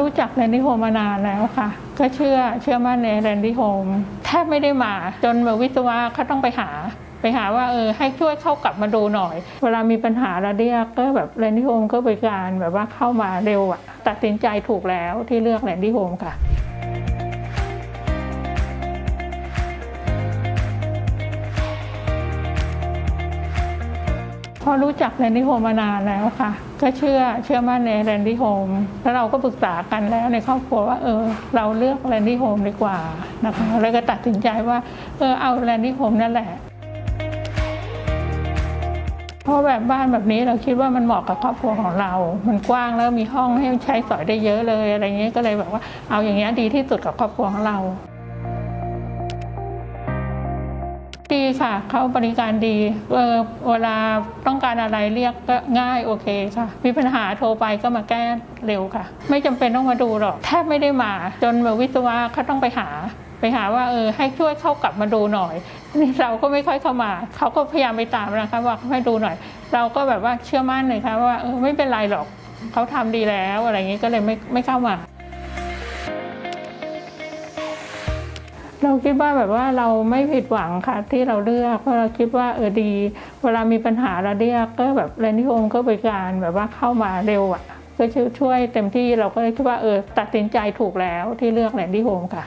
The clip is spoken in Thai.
รู้จักแรนดี้โฮมมานานแล้วค่ะ ก็เชื่อเชื่อมั่นในแรนดี้โฮมแทบไม่ได้มาจนแบบวิศวะเขาต้องไปหาไปหาว่าเออให้ช่วยเข้ากลับมาดูหน่อย เวลามีปัญหาระเรียกก็แบบแรนดี้โฮมก็บริการแบบว่าเข้ามาเร็วอะตัดสินใจถูกแล้วที่เลือกแรนดี้โฮมค่ะพอรู้จักแรนดี้โฮมมานานแล้วค่ะ ก็เชื่อเชื่อมั่นในแรนดี้โฮมแล้วเราก็ปรึกษากันแล้วในครอบครัวว่าเออเราเลือกแรนดี้โฮมดีกว่านะคะแล้วก็ตัดสินใจว่าเออเอาแรนดี้โฮมนั่นแหละเพราะแบบบ้านแบบนี้เราคิดว่ามันเหมาะกับครอบครัวของเรา มันกว้างแล้วมีห้องให้ใช้สอยได้เยอะเลยอะไรเงี้ยก็เลยแบบว่าเอาอย่างเงี้ยดีที่สุดกับครอบครัวของเรา ดีค่ะเขาบริการดีเออเวลาต้องการอะไรเรียกก็ง่ายโอเคค่ะ มีปัญหาโทรไปก็มาแก้เร็วค่ะ ไม่จำเป็นต้องมาดูหรอกแทบไม่ได้มา จนแบบวิศวะเขาต้องไปหาไปหาว่าเออให้ช่วยเข้ากลับมาดูหน่อยนี่เราก็ไม่ค่อยเข้ามา เขาก็พยายามไปตามนะคะว่าให้ดูหน่อย เราก็แบบว่าเชื่อมั่นเลยค่ะว่าเออไม่เป็นไรหรอกเขาทำดีแล้วอะไรอย่างนี้ก็เลยไม่ไม่เข้ามา เราคิดว่าแบบว่าเราไม่ผิดหวังค่ะที่เราเลือกเพราะเราคิดว่าเออดี เวลามีปัญหาเราเรียกก็แบบแรนดี้โฮมก็บริการแบบว่าเข้ามาเร็วอะก็ช่วยเต็มที่เราก็เลยคิดว่าเออตัดสินใจถูกแล้วที่เลือกแรนดี้โฮมค่ะ